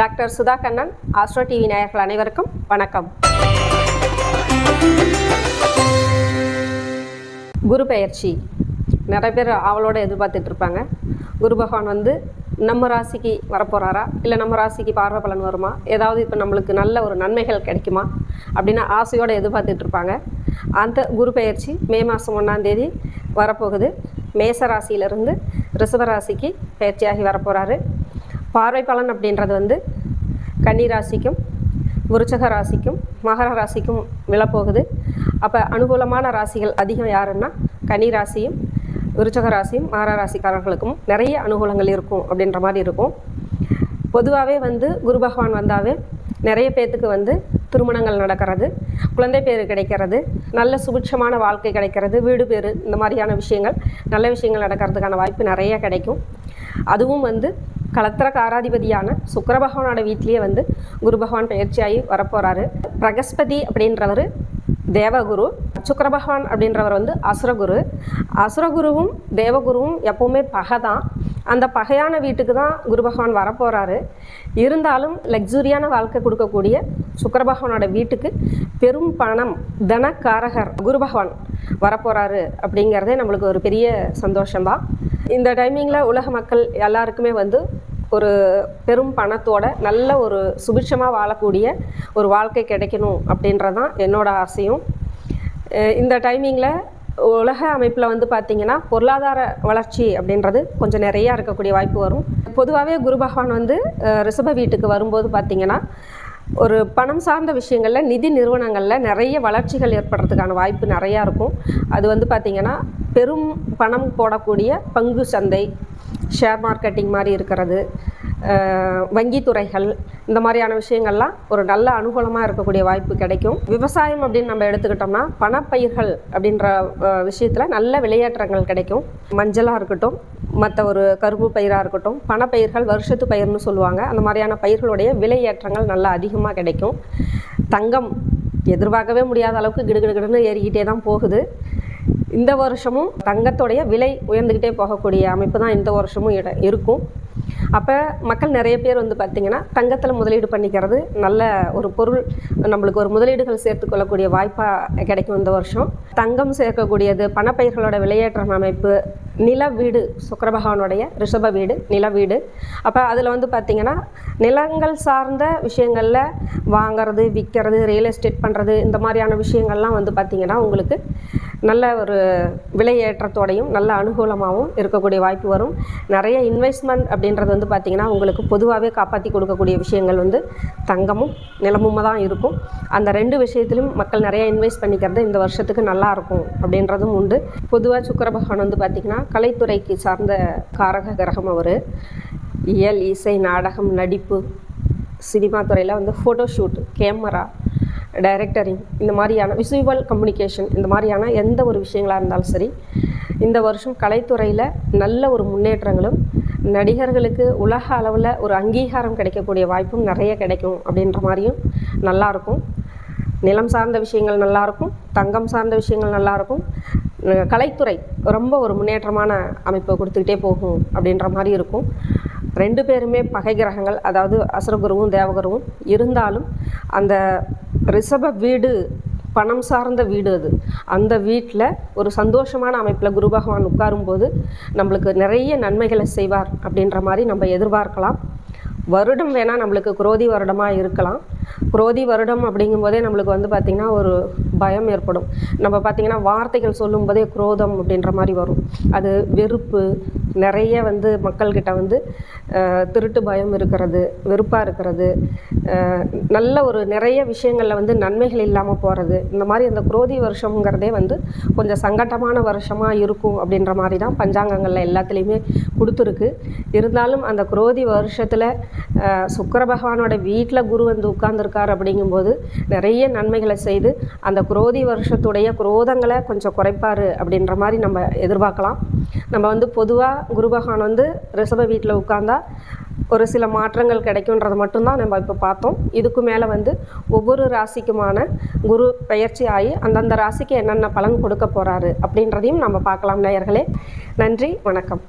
Doctor Sudha Kannan Astro TV நேயர்கள் அனைவருக்கும் வணக்கம். குரு பெயர்ச்சி. நிறைய பேர் அவளோட எதிர்பார்த்துட்டு இருப்பாங்க. குரு பகவான் வந்து நம்ம ராசிக்கு வரப்போகிறாரா இல்லை நம்ம ராசிக்கு பார்வை பலன் வருமா? ஏதாவது இப்போ நம்மளுக்கு நல்ல ஒரு நன்மைகள் கிடைக்குமா? அப்படின்னு ஆசையோடு எதிர்பார்த்துட்டு இருப்பாங்க. அந்த குரு பெயர்ச்சி மே மாதம் ஒன்றாந்தேதி வரப்போகுது. மேச ராசியிலிருந்து ரிஷப ராசிக்கு பயிற்சியாகி வரப்போகிறாரு பார்வை பலன் அப்படின்றது வந்து கன்னி ராசிக்கும் விருச்சக ராசிக்கும் மகர ராசிக்கும் விழப்போகுது. அப்போ அனுகூலமான ராசிகள் அதிகம் யாருன்னா கன்னி ராசியும் விருச்சக ராசியும் மகர ராசிக்காரர்களுக்கும் நிறைய அனுகூலங்கள் இருக்கும் அப்படின்ற மாதிரி இருக்கும். பொதுவாகவே வந்து குரு பகவான் வந்தாவே நிறைய பேர்த்துக்கு வந்து திருமணங்கள் நடக்கிறது குழந்தை பேர் கிடைக்கிறது நல்ல சுபிட்சமான வாழ்க்கை கிடைக்கிறது வீடு பேர் இந்த மாதிரியான விஷயங்கள் நல்ல விஷயங்கள் நடக்கிறதுக்கான வாய்ப்பு நிறைய கிடைக்கும். அதுவும் வந்து கலத்திர காராதிபதியான சுக்கர பகவானோட வீட்லேயே வந்து குரு பகவான் பயிற்சியாகி வரப்போகிறாரு பிரகஸ்பதி அப்படின்றவர் தேவகுரு சுக்கர பகவான் அப்படின்றவர் வந்து அசுரகுரு. அசுரகுருவும் தேவகுருவும் எப்பவுமே பகை தான். அந்த பகையான வீட்டுக்கு தான் குரு பகவான் வரப்போகிறாரு இருந்தாலும் லக்ஸுரியான வாழ்க்கை கொடுக்கக்கூடிய சுக்கர பகவானோட வீட்டுக்கு பெரும் பணம் தனக்காரகர் குரு பகவான் வரப்போகிறாரு அப்படிங்கிறதே நம்மளுக்கு ஒரு பெரிய சந்தோஷம்தான். இந்த டைமிங்கில் உலக மக்கள் எல்லாருக்குமே வந்து ஒரு பெரும் பணத்தோட நல்ல ஒரு சுபிட்சமாக வாழக்கூடிய ஒரு வாழ்க்கை கிடைக்கணும் அப்படின்றது தான் என்னோட ஆசையும். இந்த டைமிங்கில் உலக அமைப்பில் வந்து பார்த்திங்கன்னா பொருளாதார வளர்ச்சி அப்படின்றது கொஞ்சம் நிறையா இருக்கக்கூடிய வாய்ப்பு வரும். பொதுவாகவே குரு பகவான் வந்து ரிஷப வீட்டுக்கு வரும்போது பார்த்திங்கன்னா ஒரு பணம் சார்ந்த விஷயங்களில் நிதி நிறுவனங்களில் நிறைய வளர்ச்சிகள் ஏற்படுறதுக்கான வாய்ப்பு நிறையா இருக்கும். அது வந்து பார்த்திங்கன்னா பெரும் பணம் போடக்கூடிய பங்கு சந்தை ஷேர் மார்க்கெட்டிங் மாதிரி இருக்கிறது வங்கித்துறைகள் இந்த மாதிரியான விஷயங்கள்லாம் ஒரு நல்ல அனுகூலமாக இருக்கக்கூடிய வாய்ப்பு கிடைக்கும். விவசாயம் அப்படின்னு நம்ம எடுத்துக்கிட்டோம்னா பணப்பயிர்கள் அப்படின்ற விஷயத்தில் நல்ல விளையாட்டங்கள் கிடைக்கும். மஞ்சளாக இருக்கட்டும் மற்ற ஒரு கரும்பு பயிராக இருக்கட்டும் பணப்பயிர்கள் வருஷத்து பயிர்னு சொல்லுவாங்க. அந்த மாதிரியான பயிர்களுடைய விலை ஏற்றங்கள் நல்லா அதிகமாக கிடைக்கும். தங்கம் எதிர்பார்க்கவே முடியாத அளவுக்கு கிடுகிடுகிடுன்னு ஏறிக்கிட்டே தான் போகுது. இந்த வருஷமும் தங்கத்தோடைய விலை உயர்ந்துக்கிட்டே போகக்கூடிய அமைப்பு தான் இந்த வருஷமும் இட இருக்கும். அப்போ மக்கள் நிறைய பேர் வந்து பார்த்திங்கன்னா தங்கத்தில் முதலீடு பண்ணிக்கிறது நல்ல ஒரு பொருள். நம்மளுக்கு ஒரு முதலீடுகள் சேர்த்துக்கொள்ளக்கூடிய வாய்ப்பாக கிடைக்கும் இந்த வருஷம். தங்கம் சேர்க்கக்கூடியது பணப்பயிர்களோட விலையேற்றம் அமைப்பு நில வீடு சுக்கரபகவானுடைய ரிஷப வீடு நில வீடு. அப்போ அதில் வந்து பார்த்திங்கன்னா நிலங்கள் சார்ந்த விஷயங்களில் வாங்கிறது விற்கிறது ரியல் எஸ்டேட் பண்ணுறது இந்த மாதிரியான விஷயங்கள்லாம் வந்து பார்த்திங்கன்னா உங்களுக்கு நல்ல ஒரு விலையேற்றத்தோடையும் நல்ல அனுகூலமாகவும் இருக்கக்கூடிய வாய்ப்பு வரும். நிறைய இன்வெஸ்ட்மெண்ட் அப்படின்றது வந்து பார்த்திங்கன்னா உங்களுக்கு பொதுவாகவே காப்பாற்றி கொடுக்கக்கூடிய விஷயங்கள் வந்து தங்கமும் நிலமும் தான் இருக்கும். அந்த ரெண்டு விஷயத்திலும் மக்கள் நிறைய இன்வெஸ்ட் பண்ணிக்கிறது இந்த வருஷத்துக்கு நல்லா இருக்கும் அப்படின்றதும் உண்டு. பொதுவாக சுக்கர பகவான் வந்து பார்த்திங்கன்னா கலைத்துறைக்கு சார்ந்த காரக கிரகம் அவர். இயல் இசை நாடகம் நடிப்பு சினிமா துறையில் வந்து ஃபோட்டோஷூட் கேமரா டைரக்டரிங் இந்த மாதிரியான விசுவல் கம்யூனிகேஷன் இந்த மாதிரியான எந்த ஒரு விஷயங்களாக இருந்தாலும் சரி இந்த வருஷம் கலைத்துறையில் நல்ல ஒரு முன்னேற்றங்களும் நடிகர்களுக்கு உலக அளவில் ஒரு அங்கீகாரம் கிடைக்கக்கூடிய வாய்ப்பும் நிறைய கிடைக்கும் அப்படின்ற மாதிரியும் நல்லாயிருக்கும் நிலம் சார்ந்த விஷயங்கள் நல்லாயிருக்கும் தங்கம் சார்ந்த விஷயங்கள் நல்லாயிருக்கும் கலைத்துறை ரொம்ப ஒரு முன்னேற்றமான அமைப்பை கொடுத்துக்கிட்டே போகும் அப்படின்ற மாதிரி இருக்கும். ரெண்டு பேருமே பகை கிரகங்கள் அதாவது அசுரகுருவும் தேவகுருவும் இருந்தாலும் அந்த ரிஷப வீடு பணம் சார்ந்த வீடு அது. அந்த வீட்டில் ஒரு சந்தோஷமான அமைப்பில் குரு பகவான் உட்காரும்போது நம்மளுக்கு நிறைய நன்மைகளை செய்வார் அப்படின்ற மாதிரி நம்ம எதிர்பார்க்கலாம். வருடம் வேணால் நம்மளுக்கு குரோதி வருடமாக இருக்கலாம். குரோதி வருடம் அப்படிங்கும்போதே நம்மளுக்கு வந்து பார்த்திங்கன்னா ஒரு பயம் ஏற்படும். நம்ம பார்த்திங்கன்னா வார்த்தைகள் சொல்லும்போதே குரோதம் அப்படின்ற மாதிரி வரும். அது வெறுப்பு நிறைய வந்து மக்கள்கிட்ட வந்து திருட்டு பயம் இருக்கிறது வெறுப்பாக இருக்கிறது நல்ல ஒரு நிறைய விஷயங்களில் வந்து நன்மைகள் இல்லாமல் போகிறது இந்த மாதிரி அந்த குரோதி வருஷங்கிறதே வந்து கொஞ்சம் சங்கட்டமான வருஷமாக இருக்கும் அப்படின்ற மாதிரி தான் பஞ்சாங்கங்களில் எல்லாத்துலேயுமே கொடுத்துருக்கு. இருந்தாலும் அந்த குரோதி வருஷத்தில் சுக்கர பகவானோட வீட்டில் குரு வந்து உட்கார்ந்துருக்கார் அப்படிங்கும்போது நிறைய நன்மைகளை செய்து அந்த குரோதி வருஷத்துடைய குரோதங்களை கொஞ்சம் குறைப்பார் அப்படின்ற மாதிரி நம்ம எதிர்பார்க்கலாம். நம்ம வந்து பொதுவாக குரு பகவான் வந்து ரிஷப வீட்டில் உட்கார்ந்தா ஒரு சில மாற்றங்கள் கிடைக்குன்றதை மட்டும்தான் நம்ம இப்போ பார்த்தோம். இதுக்கு மேலே வந்து ஒவ்வொரு ராசிக்குமான குரு பயிற்சி ஆகி அந்தந்த ராசிக்கு என்னென்ன பலன் கொடுக்க போகிறாரு அப்படின்றதையும் நம்ம பார்க்கலாம் நேயர்களே. நன்றி வணக்கம்.